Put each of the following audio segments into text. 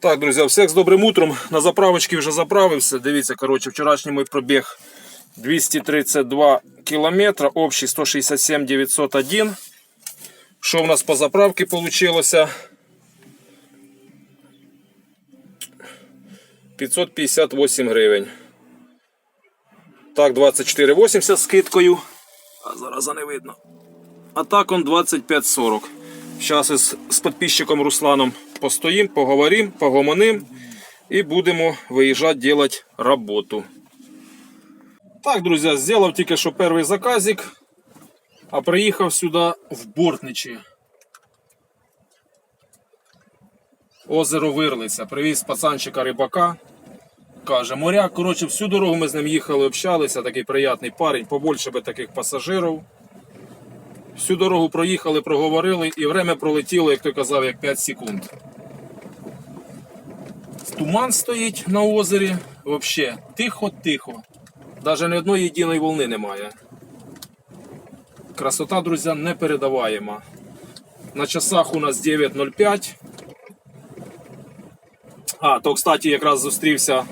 Так, друзі, всіх з добрим утром. На заправочці вже заправився. Дивіться, коротше, вчорашній мій пробіг 232 кілометра, общий 167 901. Що в нас по заправці вийшло? 558 гривень. Так, 24,80 з скидкою. А зараз не видно. А так он 25,40. Зараз із, з підписчиком Русланом постоїм, поговорим, погомоним і будемо виїжджати робити роботу. Так, друзі, зробив тільки що перший заказик, а приїхав сюди в Бортничі. Озеро Вирлиця. Привіз пацанчика рибака. Каже, моряк, коротше, всю дорогу ми з ним їхали, общалися, такий приятний парень, побольше би таких пасажирів. Всю дорогу проїхали, проговорили і время пролетіло, як той казав, як 5 секунд. Туман стоїть на озері, взагалі тихо-тихо. Навіть ні одної єдиної волни немає. Красота, друзі, непередаваєма. На часах у нас 9.05. А, то, кстати, якраз зустрівся.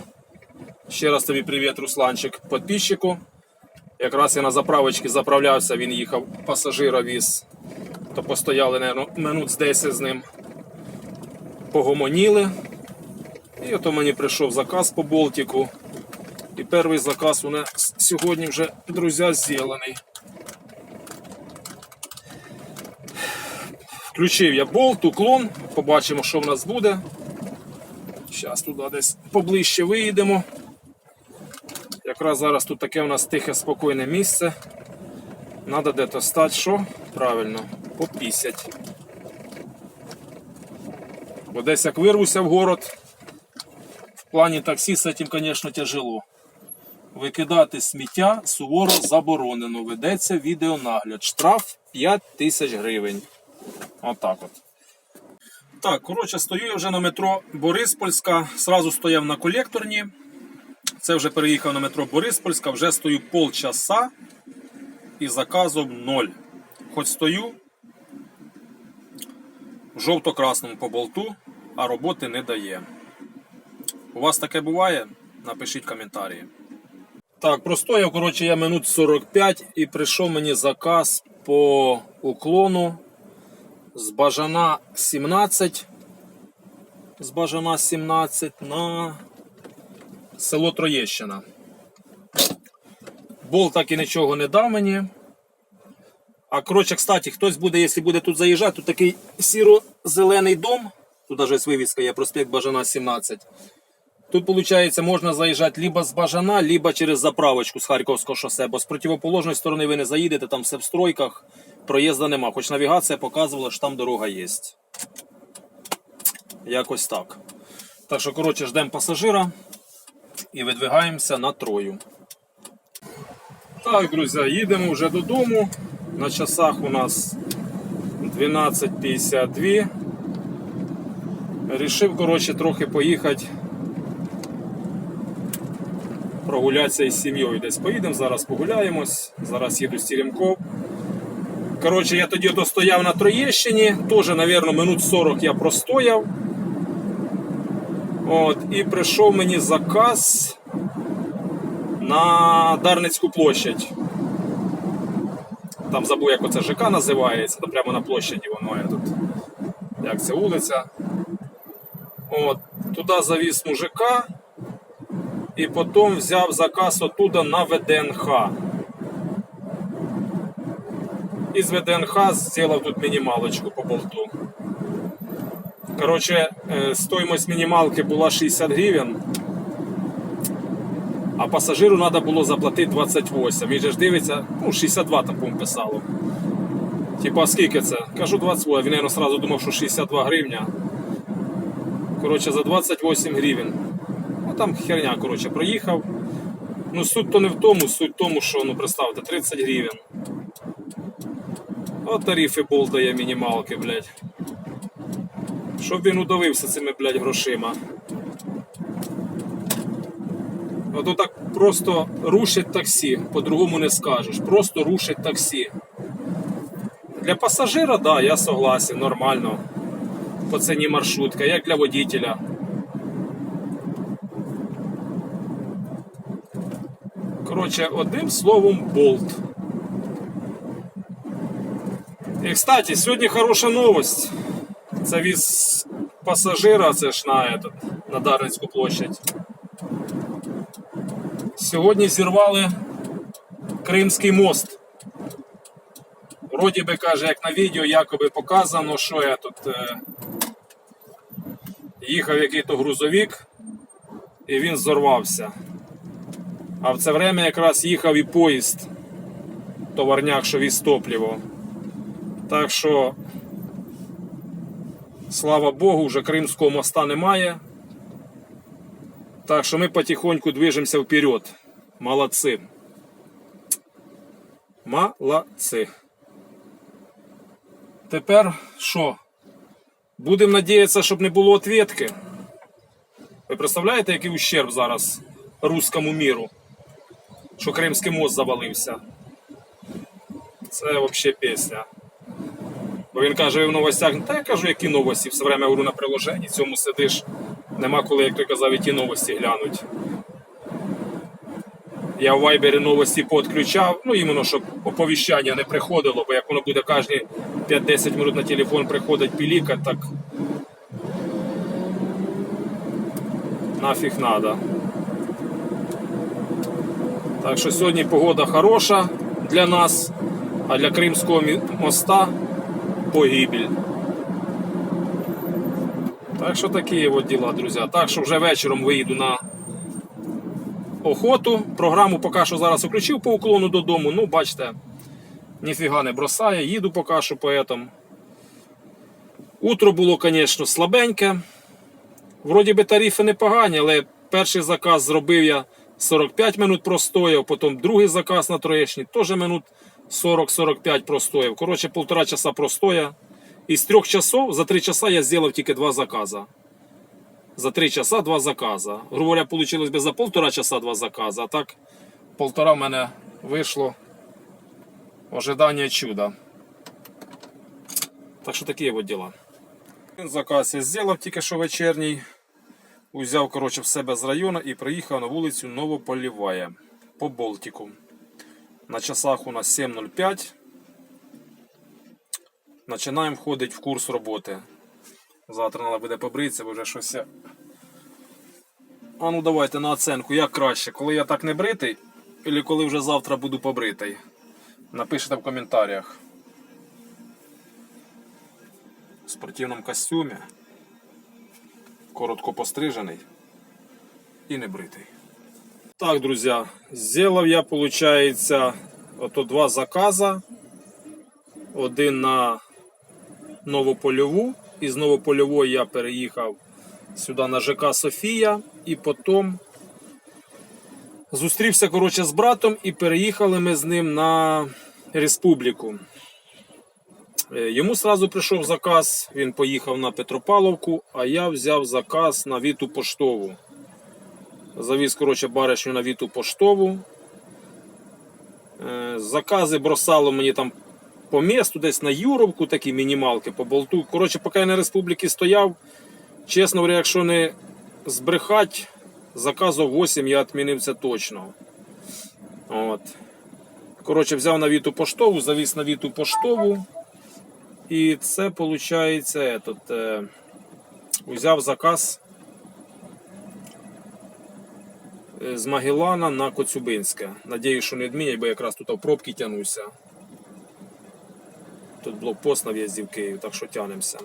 Ще раз тобі привіт, Русланчик, підписчику. Якраз я на заправочці заправлявся, він їхав пасажира віз. То постояли наверно, минут з 10 з ним. Погомоніли. І ото мені прийшов заказ по Болтику. І перший заказ у нас сьогодні вже, друзі, зроблений. Включив я болт, уклон, побачимо, що в нас буде. Зараз туди десь поближче виїдемо. Якраз зараз тут таке у нас тихе, спокійне місце. Надо де-то стати, що? Правильно, попісять. Бо десь як вирвуся в город, в плані таксі з цим, звісно, тяжело. Викидати сміття суворо заборонено. Ведеться відеонагляд. Штраф 5 тисяч гривень. Отак от. Так, коротше, стою я вже на метро Бориспольська. Сразу стояв на колекторні. Це вже переїхав на метро Бориспольська, вже стою полчаса і заказом ноль. Хоч стою в жовто-красному по болту, а роботи не дає. У вас таке буває? Напишіть коментарі. Так, простояв, коротше, я минут 45 і прийшов мені заказ по уклону з бажана 17. З бажана 17 на село Троєщина. Бол так і нічого не дав мені. А коротше, кстати, хтось буде, якщо буде тут заїжджати, тут такий сіро-зелений дом. Тут навіть вивіска є, проспект Бажана 17. Тут, виходить, можна заїжджати либо з Бажана, либо через заправочку з Харківського шосе, бо з противоположної сторони ви не заїдете, там все в стройках, проїзду нема. Хоч навігація показувала, що там дорога є. Якось так. Так що, коротше, ждемо пасажира і видвигаємося на трою. Так, друзі, їдемо вже додому. На часах у нас 12.52. Рішив, коротше, трохи поїхати прогулятися із сім'єю. Десь поїдемо, зараз погуляємось. Зараз їду з Теремков. Коротше, я тоді достояв на Троєщині, теж, мабуть, минут 40 я простояв. От, І прийшов мені заказ на Дарницьку площадь. Там забув, як оце ЖК називається, то прямо на площаді воно є тут. Як це вулиця. От, Туди завіз мужика і потім взяв заказ оттуда на ВДНХ. Із ВДНХ зробив тут мінімалочку по болту. Коротше, е, стоїмость мінімалки була 60 гривень, а пасажиру треба було заплатити 28. Він же ж дивиться, ну 62 там по писало. Типа, скільки це? Кажу 28. Він, мабуть, одразу думав, що 62 гривня. Коротше, за 28 гривень. Там херня, коротше, проїхав. Ну, суть то не в тому, суть в тому, що, ну, представте, 30 гривень. От тарифи болтає мінімалки, блядь. Щоб він удавився цими, блядь, грошима. Ото так просто рушить таксі, по-другому не скажеш. Просто рушить таксі. Для пасажира, да, я согласен, нормально. По ціні маршрутка, як для водителя. Коротше, одним словом, болт. І, кстати, сьогодні хороша новость. Це віз пасажира, це ж на, этот, на Дарницьку площадь. Сьогодні зірвали Кримський мост. Вроді би каже, як на відео якоби показано, що я тут е, їхав який-то грузовик і він зорвався. А в це время якраз їхав і поїзд товарняк, що віз топливо. Так що, слава Богу, вже Кримського моста немає. Так що ми потихоньку движемося вперед. Молодці. Молодці. Тепер що? Будемо надіятися, щоб не було ответки. Ви представляєте, який ущерб зараз руському міру? Що Кримський мост завалився. Це взагалі пісня. Бо він каже, в новостях. Та я кажу, які новості. Все время говорю на приложенні, цьому сидиш. Нема коли, як той казав, і ті новості глянуть. Я в Вайбері новості підключав, ну іменно, щоб оповіщання не приходило, бо як воно буде кожні 5-10 минут на телефон приходить піліка, так нафіг надо. Так що сьогодні погода хороша для нас, а для Кримського моста погибель. Так що такі от діла, друзі. Так що вже вечором виїду на охоту. Програму поки що зараз включив по уклону додому. Ну, бачите, ніфіга не бросає, їду поки що поетом. Утро було, звісно, слабеньке. Вроді би тарифи непогані, але перший заказ зробив я 45 минут простояв, потім другий заказ на троєчні, теж минут 40-45 простояв. Коротше, півтора часа простоя. Із трьох часов за три часа я зробив тільки два закази. За три часа два заказа. Грубо говоря, вийшло би за полтора часа два закази, а так полтора в мене вийшло. Ожидання чуда. Так що такі от діла. Заказ я зробив тільки що вечірній. Узяв коротше, в себе з району і приїхав на вулицю Новополіває по Болтику. На часах у нас 7.05. Починаємо входити в курс роботи. Завтра треба буде побритися, бо вже щось. А ну давайте на оценку, як краще, коли я так не бритий, або коли вже завтра буду побритий. Напишіть в коментарях. В спортивному костюмі. Коротко пострижений і не бритий. Так, друзі, зробив я, виходить, ото два закази. Один на Новопольову. Із Новопольової я переїхав сюди на ЖК Софія і потім зустрівся коротше, з братом і переїхали ми з ним на Республіку. Е, Йому сразу прийшов заказ, він поїхав на Петропавловку, а я взяв заказ на Віту Поштову. Завіз, коротше, баришню на Віту Поштову. Е, Закази бросало мені там по місту, десь на Юровку, такі мінімалки по болту. Коротше, поки я на республіки стояв, чесно говоря, якщо не збрехать, заказу 8 я відмінив це точно. От. Коротше, взяв на Віту Поштову, завіз на Віту Поштову. І це виходить, этот, е, взяв заказ е, з Магілана на Коцюбинське. Надіюсь, що не відмінять, бо якраз тут в пробки тянуся. Тут блокпост на в'їзді в Київ, так що тянемося.